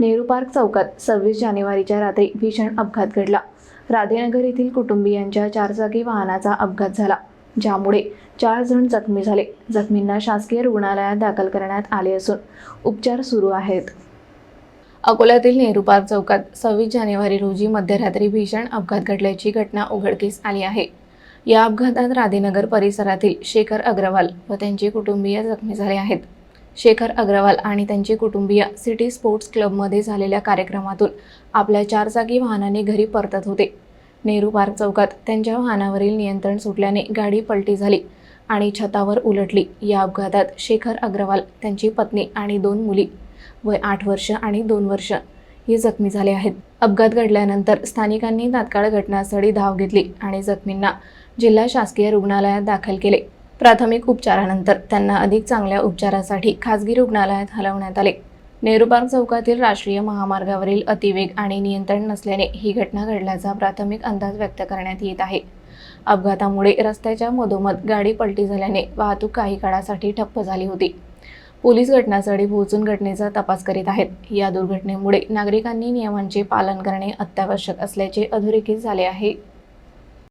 Nehru park चौकात सव्वीस जानेवारीच्या रात्री भीषण अपघात घडला. राधेनगर येथील कुटुंबियांच्या चारचाकी वाहनाचा अपघात झाला ज्यामुळे चार जण जखमी झाले. जखमींना शासकीय रुग्णालयात दाखल करण्यात आले असून उपचार सुरू आहेत. अकोल्यातील नेहरू पार्क चौकात सव्वीस जानेवारी रोजी मध्यरात्री भीषण अपघात घडल्याची घटना उघडकीस आली आहे. या अपघातात राधेनगर परिसरातील शेखर अग्रवाल व त्यांचे कुटुंबीय जखमी झाले आहेत. शेखर अग्रवाल आणि त्यांचे कुटुंबीय सिटी स्पोर्ट्स क्लबमध्ये झालेल्या कार्यक्रमातून आपल्या चारचाकी वाहनाने घरी परतत होते. नेहरू पार्क चौकात त्यांच्या वाहनावरील नियंत्रण सुटल्याने गाडी पलटी झाली आणि छतावर उलटली. या अपघातात शेखर अग्रवाल त्यांची पत्नी आणि दोन मुली वय आठ वर्ष आणि दोन वर्ष हे जखमी झाले आहेत. अपघात घडल्यानंतर स्थानिकांनी तात्काळ घटनास्थळी धाव घेतली आणि जखमींना जिल्हा शासकीय रुग्णालयात दाखल केले. प्राथमिक उपचारानंतर त्यांना अधिक चांगल्या उपचारासाठी खासगी रुग्णालयात हलवण्यात आले. नेहरू पार्क चौकातील राष्ट्रीय महामार्गावरील अतिवेग आणि नियंत्रण नसल्याने ही घटना घडल्याचा प्राथमिक अंदाज व्यक्त करण्यात येत आहे. अपघातामुळे रस्त्याच्या मधोमध गाडी पलटी झाल्याने वाहतूक काही काळासाठी ठप्प झाली होती. पोलीस घटनास्थळी पोहोचून घटनेचा तपास करीत आहेत. या दुर्घटनेमुळे नागरिकांनी नियमांचे पालन करणे अत्यावश्यक असल्याचे अधोरेखित झाले आहे.